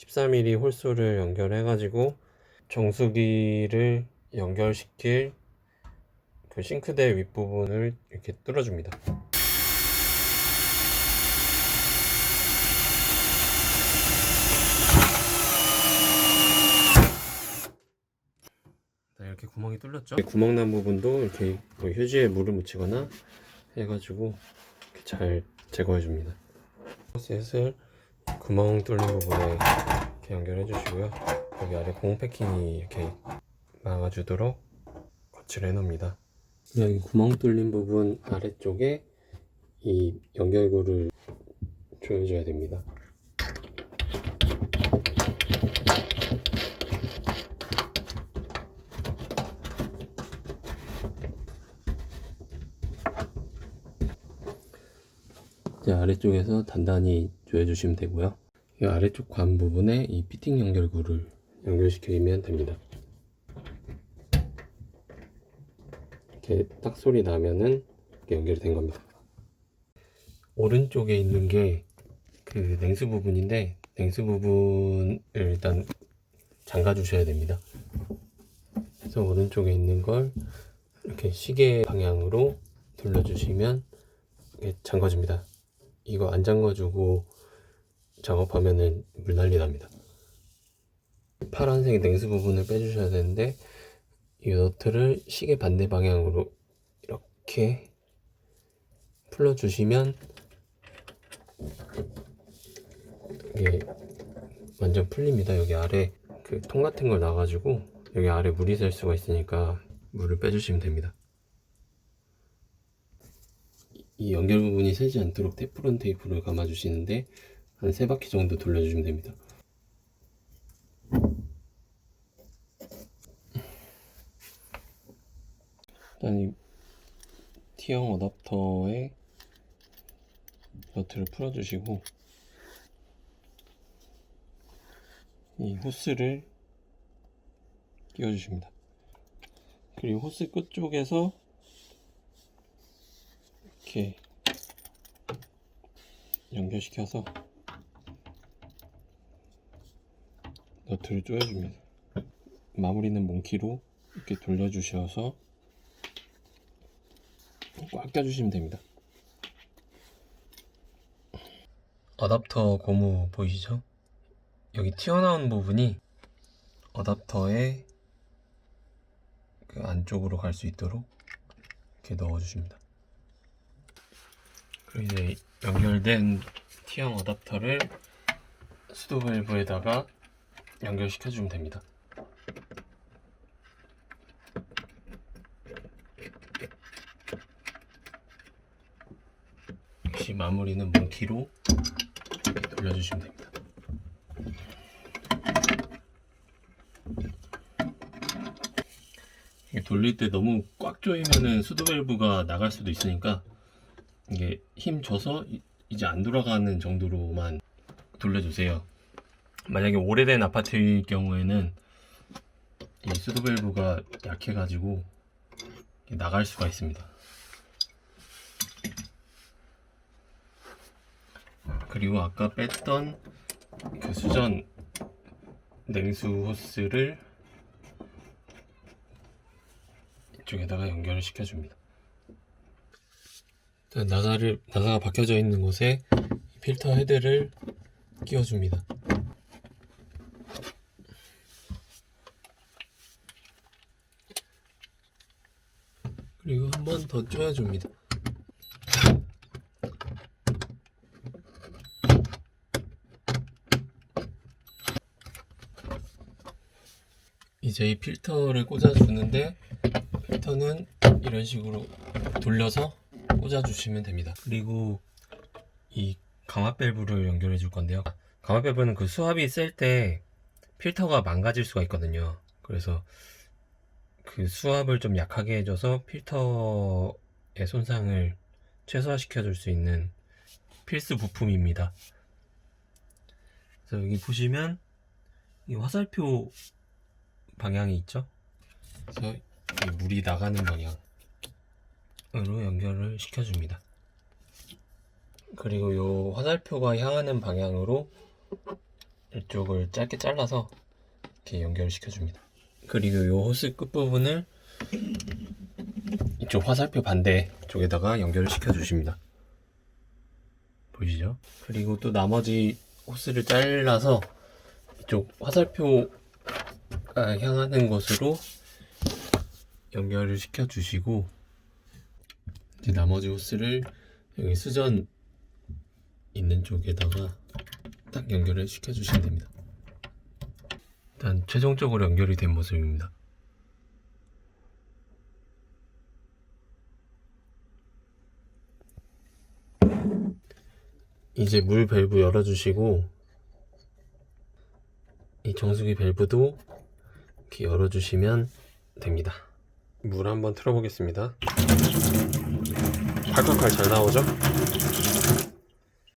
13mm 홀수를 연결해 가지고 정수기를 연결시킬 그 싱크대 윗부분을 이렇게 뚫어줍니다. 네, 이렇게 구멍이 뚫렸죠? 구멍 난 부분도 이렇게 뭐 휴지에 물을 묻히거나 해가지고 이렇게 잘 제거해 줍니다. 셋을 구멍 뚫린 부분에 이렇게 연결해 주시고요. 여기 아래 고무 패킹이 이렇게 막아주도록 거치를 해 놓습니다. 여기 구멍 뚫린 부분 아래쪽에 이 연결고를 조여줘야 됩니다. 이제 아래쪽에서 단단히 조여주시면 되고요. 이 아래쪽 관 부분에 이 피팅 연결구를 연결시키면 됩니다. 이렇게 딱 소리 나면은 이렇게 연결이 된 겁니다. 오른쪽에 있는 게 그 냉수 부분인데 냉수 부분을 일단 잠가 주셔야 됩니다. 그래서 오른쪽에 있는 걸 이렇게 시계 방향으로 돌려주시면 잠궈집니다. 이거 안 잠궈주고 작업하면은 물 난리 납니다. 파란색 냉수 부분을 빼주셔야 되는데 이 너트를 시계 반대 방향으로 이렇게 풀어주시면 이게 완전 풀립니다. 여기 아래 그 통 같은 걸 놔가지고 여기 아래 물이 셀 수가 있으니까 물을 빼주시면 됩니다. 이 연결 부분이 새지 않도록 테프론 테이프를 감아주시는데 한세 바퀴 정도 돌려주시면 됩니다. 일단 이 T형 어댑터에 너트를 풀어주시고 이 호스를 끼워주십니다. 그리고 호스 끝쪽에서 이렇게 연결시켜서 너트를 조여줍니다. 마무리는 몽키로 이렇게 돌려주셔서 꽉 껴주시면 됩니다. 어답터 고무 보이시죠? 여기 튀어나온 부분이 어답터의 그 안쪽으로 갈 수 있도록 이렇게 넣어주십니다. 그리고 이제 연결된 T형 어답터를 수도 밸브에다가 연결시켜 주면 됩니다. 역시 마무리는 몽키로 돌려주시면 됩니다. 돌릴 때 너무 꽉 조이면은 수도 밸브가 나갈 수도 있으니까 이게 힘 줘서 이- 이제 안 돌아가는 정도로만 돌려주세요. 만약에 오래된 아파트일 경우에는 이 수도 밸브가 약해가지고 나갈 수가 있습니다. 그리고 아까 뺐던 그 수전 냉수 호스를 이쪽에다가 연결을 시켜줍니다. 나사를 나사가 박혀져 있는 곳에 필터 헤드를 끼워줍니다. 그리고 한 번 더 조여줍니다. 이제 이 필터를 꽂아주는데 필터는 이런 식으로 돌려서 꽂아주시면 됩니다. 그리고 이 강화 밸브를 연결해 줄 건데요. 강화 밸브는 그 수압이 셀 때 필터가 망가질 수가 있거든요. 그래서 그 수압을 좀 약하게 해줘서 필터의 손상을 최소화시켜 줄 수 있는 필수 부품입니다. 그래서 여기 보시면 이 화살표 방향이 있죠? 그래서 이 물이 나가는 방향 으로 연결을 시켜줍니다. 그리고 이 화살표가 향하는 방향으로 이쪽을 짧게 잘라서 이렇게 연결을 시켜줍니다. 그리고 이 호스 끝부분을 이쪽 화살표 반대 쪽에다가 연결을 시켜주십니다. 보이시죠? 그리고 또 나머지 호스를 잘라서 이쪽 화살표가 향하는 곳으로 연결을 시켜주시고 이제 나머지 호스를 여기 수전 있는 쪽에다가 딱 연결을 시켜 주시면 됩니다. 일단 최종적으로 연결이 된 모습입니다. 이제 물 밸브 열어주시고 이 정수기 밸브도 이렇게 열어주시면 됩니다. 물 한번 틀어보겠습니다. 발끝까지 잘 나오죠?